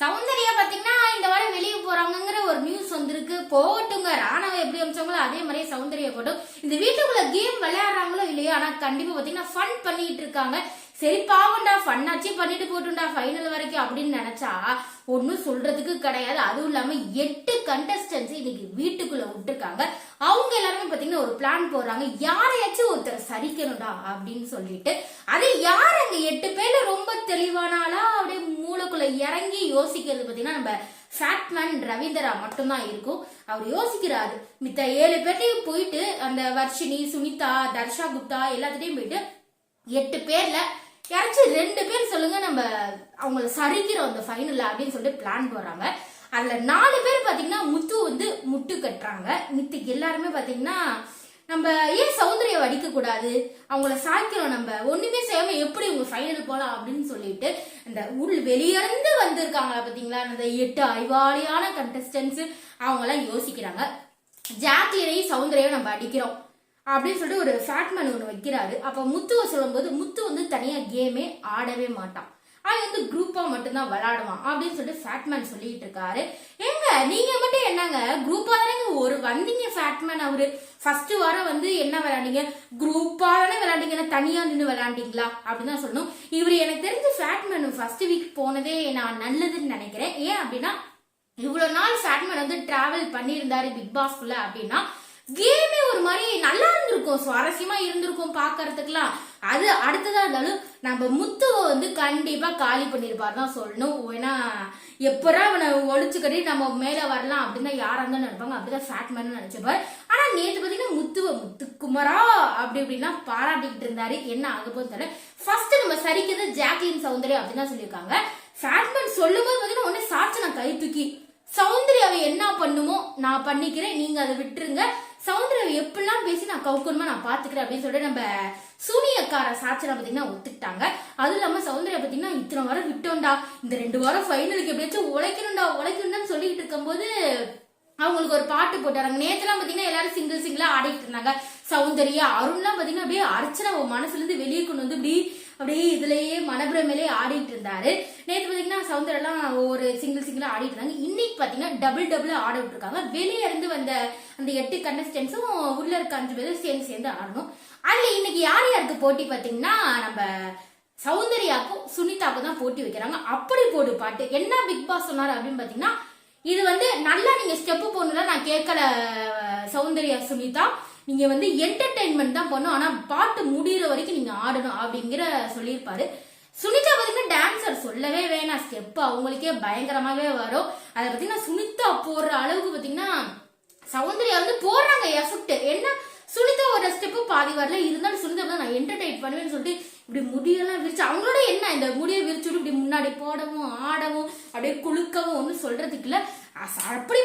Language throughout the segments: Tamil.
சௌந்தர்யா பாத்தீங்கன்னா இந்த வாரம் வெளியே போறாங்கிற ஒரு நியூஸ் வந்திருக்கு. போகட்டுங்க. ராணவ எப்படி அமைச்சாங்களோ அதே மாதிரியே சௌந்தர்யா போட்டும். இந்த வீட்டுக்குள்ள கேம் விளையாடுறாங்களோ இல்லையோ ஆனா கண்டிப்பா பாத்தீங்கன்னா ஃபன் பண்ணிட்டு இருக்காங்க. சரி பாவண்டா ஃபன்னாச்சே பண்ணிட்டு போட்டுண்டா ஃபைனல் வரைக்கும் அப்படின்னு நினைச்சா ஒன்றும் சொல்றதுக்கு கிடையாது. அதுவும் இல்லாம எட்டு கண்டஸ்டன்ஸ் இன்னைக்கு வீட்டுக்குள்ள விட்டுருக்காங்க. அவங்க எல்லாருமே பாத்தீங்கன்னா ஒரு பிளான் போடுறாங்க. யாரையாச்சும் ஒருத்தர் சரிக்கணும்டா அப்படின்னு சொல்லிட்டு அது யார் அங்க எட்டு பேர்ல ரொம்ப தெளிவானாலா அப்படியே மூளைக்குள்ள இறங்கி யோசிக்கிறது பாத்தீங்கன்னா நம்ம ஃபேட்மேன் ரவீந்திரா மட்டும்தான் இருக்கும். அவர் யோசிக்கிறாரு. மித்த ஏழு பேர்ட்டையும் போயிட்டு அந்த வர்ஷினி சுனிதா தர்ஷா குப்தா எல்லாத்துட்டையும் போயிட்டு எட்டு பேர்ல யாராச்சும் ரெண்டு பேர் சொல்லுங்க நம்ம அவங்கள சரிக்கிறோம் அந்த ஃபைனல்ல அப்படின்னு சொல்லிட்டு பிளான் போடுறாங்க அதுல நாலு பேர் பாத்தீங்கன்னா முத்து வந்து முட்டு கட்டுறாங்க. மித்து எல்லாருமே பாத்தீங்கன்னா நம்ம ஏன் சௌந்தரியம் அடிக்க கூடாது? அவங்கள சாய்க்கிறோம் நம்ம. ஒண்ணுமே செய்யாம எப்படி இவங்க ஃபைனல் போலாம் அப்படின்னு சொல்லிட்டு இந்த உள் வெளியிருந்து வந்திருக்காங்க பாத்தீங்களா? அந்த எட்டு அறிவாளியான கண்டஸ்டன்ஸ் அவங்க எல்லாம் யோசிக்கிறாங்க. ஜாக்லினையும் சௌந்தரியம் நம்ம அடிக்கிறோம். அப்படின்னு சொல்லிட்டு ஒரு ஃபேட்மேன் ஒன்று வைக்கிறாரு. அப்போ முத்துவை சொல்லும்போது முத்து வந்து தனியாக கேமே ஆடவே மாட்டான். அவன் வந்து குரூப்பாக மட்டும்தான் விளாடுவான் அப்படின்னு சொல்லிட்டு ஃபேட்மேன் சொல்லிட்டு இருக்காரு. ஏங்க நீங்க மட்டும் என்னங்க? குரூப்பாக தானே ஒரு வந்தீங்க ஃபேட்மேன் அவரு. ஃபர்ஸ்ட் வாரம் வந்து என்ன விளையாண்டீங்க? குரூப்பாக தானே விளையாண்டீங்கன்னா தனியாக நின்று விளையாண்டீங்களா? அப்படின்னு தான் சொல்லணும். இவர் எனக்கு தெரிஞ்ச ஃபேட்மேன் ஃபர்ஸ்ட் வீக் போனதே நான் நல்லதுன்னு நினைக்கிறேன். ஏன் அப்படின்னா இவ்வளோ நாள் ஃபேட்மேன் வந்து டிராவல் பண்ணியிருந்தாரு பிக் பாஸ்குள்ள அப்படின்னா கேமே ஒரு மாதிரி நல்லா இருந்திருக்கும். சுவாரஸ்யமா இருந்திருக்கும் பாக்குறதுக்குலாம் அது அடுத்ததா இருந்தாலும் நம்ம முத்துவை வந்து கண்டிப்பா காலி பண்ணிருப்பாரு தான் சொல்லணும். ஏன்னா எப்பரா அவனை ஒழிச்சு கட்டி நம்ம மேல வரலாம் அப்படின்னு தான் யாரா இருந்தாலும் நினைப்பாங்க. அப்படிதான் ஃபேட்மேன் நினைச்சப்பாரு ஆனா நேத்து பாத்தீங்கன்னா முத்துவ முத்துக்குமரா அப்படி இப்படின்னா பாராட்டிக்கிட்டு இருந்தாரு. என்ன ஆக போகுது தெரியல. ஃபர்ஸ்ட் நம்ம சரிக்கிறது ஜாக்லின் சௌந்தர்யா அப்படின்னு தான் சொல்லியிருக்காங்க ஃபேட்மேன் சொல்லும்போது பாத்தீங்கன்னா உடனே சாட்சி நான் கை தூக்கி. சௌந்தர்யாவை என்ன நான் பண்ணிக்கிறேன் நீங்க அதை விட்டுருங்க. சௌந்தர்யாவை எப்படிலாம் பேசி நான் கவுக்கணுமா நான் பாத்துக்கிறேன் அப்படின்னு சொல்லிட்டு நம்ம சூனியக்கார சாச்சரா பாத்தீங்கன்னா ஒத்துக்கிட்டாங்க. அதுவும் இல்லாம சௌந்தர்யா பாத்தீங்கன்னா இத்தனை வாரம் விட்டோம்டா. இந்த ரெண்டு வாரம் ஃபைனலுக்கு எப்படியாச்சும் உழைக்கணும்டா உழைக்கணும்னு சொல்லிட்டு இருக்கும்போது அவங்களுக்கு ஒரு பாட்டு போட்டாங்க. நேற்றுலாம் பாத்தீங்கன்னா எல்லாரும் சிங்கிள் சிங்கிளா ஆடிட்டு இருந்தாங்க. சௌந்தர்யா அருண்லாம் பாத்தீங்கன்னா அப்படியே அர்ச்சனை மனசுல இருந்து வெளியே கொண்டு வந்து இப்படி அப்படியே இதுலயே மனப்பிரமையிலே ஆடிட்டு இருந்தாரு. நேற்று பாத்தீங்கன்னா சௌந்தர்யெல்லாம் ஒரு சிங்கிள் சிங்கிளா ஆடிட்டு இருந்தாங்க. இன்னைக்கு பாத்தீங்கன்னா டபுள் டபுள் ஆட விட்டுருக்காங்க. வெளியே இருந்து வந்த அந்த எட்டு கண்டஸ்டன்ஸும் உள்ள இருக்க அஞ்சு பேரும் சேர்ந்து சேர்ந்து ஆடணும். அதுல இன்னைக்கு யார் யாருக்கு போட்டி பாத்தீங்கன்னா நம்ம சௌந்தர்யாக்கும் சுனிதாக்கும் தான் போட்டி வைக்கிறாங்க. அப்படி போடு பாட்டு. என்ன பிக் பாஸ் சொன்னார் அப்படின்னு பாத்தீங்கன்னா இது வந்து நல்லா நீங்க ஸ்டெப்பு போடணும்ல நான் கேட்கல சௌந்தர்யா சுனிதா. நீங்க வந்து என்டர்டைன்மெண்ட் தான் பண்ணும் ஆனா பாட்டு முடியிற வரைக்கும் நீங்க ஆடணும் அப்படிங்கிற சொல்லியிருப்பாரு. சுனிதா பார்த்தீங்கன்னா டான்சர் சொல்லவே வேணாம். ஸ்டெப் அவங்களுக்கே பயங்கரமாவே வரும். அதை பாத்தீங்கன்னா சுனிதா போடுற அளவுக்கு பாத்தீங்கன்னா சௌந்தர்யா வந்து போடுறாங்க எஃபெக்ட் என்ன சுனிதா ஒரு ஸ்டெப்பு பாதி வரல. இருந்தாலும் சுனிதா வந்து நான் என்டர்டைன் பண்ணுவேன்னு சொல்லிட்டு இப்படி முடியெல்லாம் விரிச்சு அவங்களோட என்ன? இந்த முடியை விரிச்சுட்டு இப்படி முன்னாடி போடவும் ஆடவும் அப்படியே குலுக்கவும் ஒன்றும் சொல்றதுக்கு இல்லை. அப்படி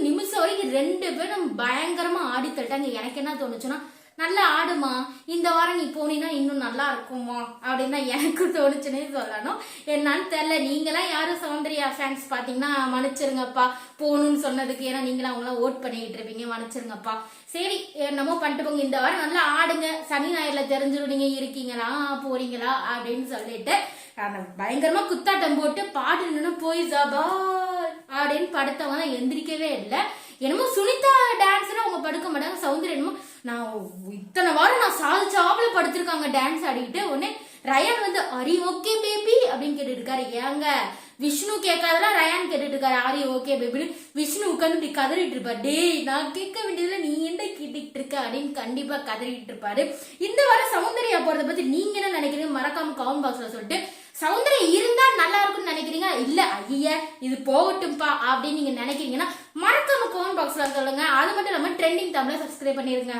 நிமிஷம் வரைக்கும் ரெண்டு பேரும் பயங்கரமா ஆடி தட்டாங்க எனக்கு என்ன தோணுச்சுன்னா நல்லா ஆடுமா? இந்த வாரம் நீ போனீன்னா இன்னும் நல்லா இருக்குமா? அப்படின்னு எனக்கு தோணுச்சுன்னே சொல்லணும். என்னன்னு தெரியல. நீங்களாம் யாரும் சௌந்தர்யா ஃபேன்ஸ் பாத்தீங்கன்னா மன்னிச்சிருங்கப்பா போகணும்னு சொன்னதுக்கு. ஏன்னா நீங்களும் அவங்களாம் ஓட் பண்ணிக்கிட்டு இருப்பீங்க. மன்னிச்சிருங்கப்பா. சரி என்னமோ பண்ணிட்டு போங்க. இந்த வாரம் நல்லா ஆடுங்க. சனி ஞாயிறுல தெரிஞ்சிடும் இருக்கீங்களா? போறீங்களா? அப்படின்னு சொல்லிட்டு அந்த பயங்கரமா குத்தாட்டம் போட்டு பாட்டு நின்று போய் ஜபால் அப்படின்னு படுத்தவங்க தான் எந்திரிக்கவே இல்லை. என்னமோ சுனிதா டான்ஸ்னா அவங்க படுக்க மாட்டாங்க சௌந்தர்யா என்னமோ நான் இத்தனை வாரம் நான் சாதிச்சாப்புல படுத்திருக்காங்க டான்ஸ் ஆடிக்கிட்டு உடனே ரயான் வந்து அரி ஓகே பேபி அப்படின்னு கேட்டுட்டு இருக்காரு. ஏங்க விஷ்ணு கேட்காதெல்லாம் ரயான் கேட்டுட்டு இருக்காரு. ஆரி ஓகே பேபின்னு விஷ்ணு உட்காந்து இப்படி கதறிட்டு இருப்பாரு. டேய் நான் கேட்க வேண்டியதுல நீ என்ன கேட்டுக்கிட்டு இருக்க? அப்படின்னு கண்டிப்பா கதறிட்டு இருப்பாரு. இந்த வாரம் சௌந்தர்யா போறதை பத்தி நீங்க என்ன நினைக்கிறீங்க மறக்காம கவுன் பாக்ஸ்ல சொல்லிட்டு சௌந்தர்யம் இருந்தா நல்லா இருக்கும்னு நினைக்கிறீங்க? இல்ல ஐய இது போகட்டும்பா அப்படின்னு நீங்க நினைக்கிறீங்கன்னா மறக்காம கமெண்ட் பாக்ஸ்ல சொல்லுங்க. அது மட்டும் இல்லாம ட்ரெண்டிங் தமிழ சப்ஸ்கிரைப் பண்ணிருங்க.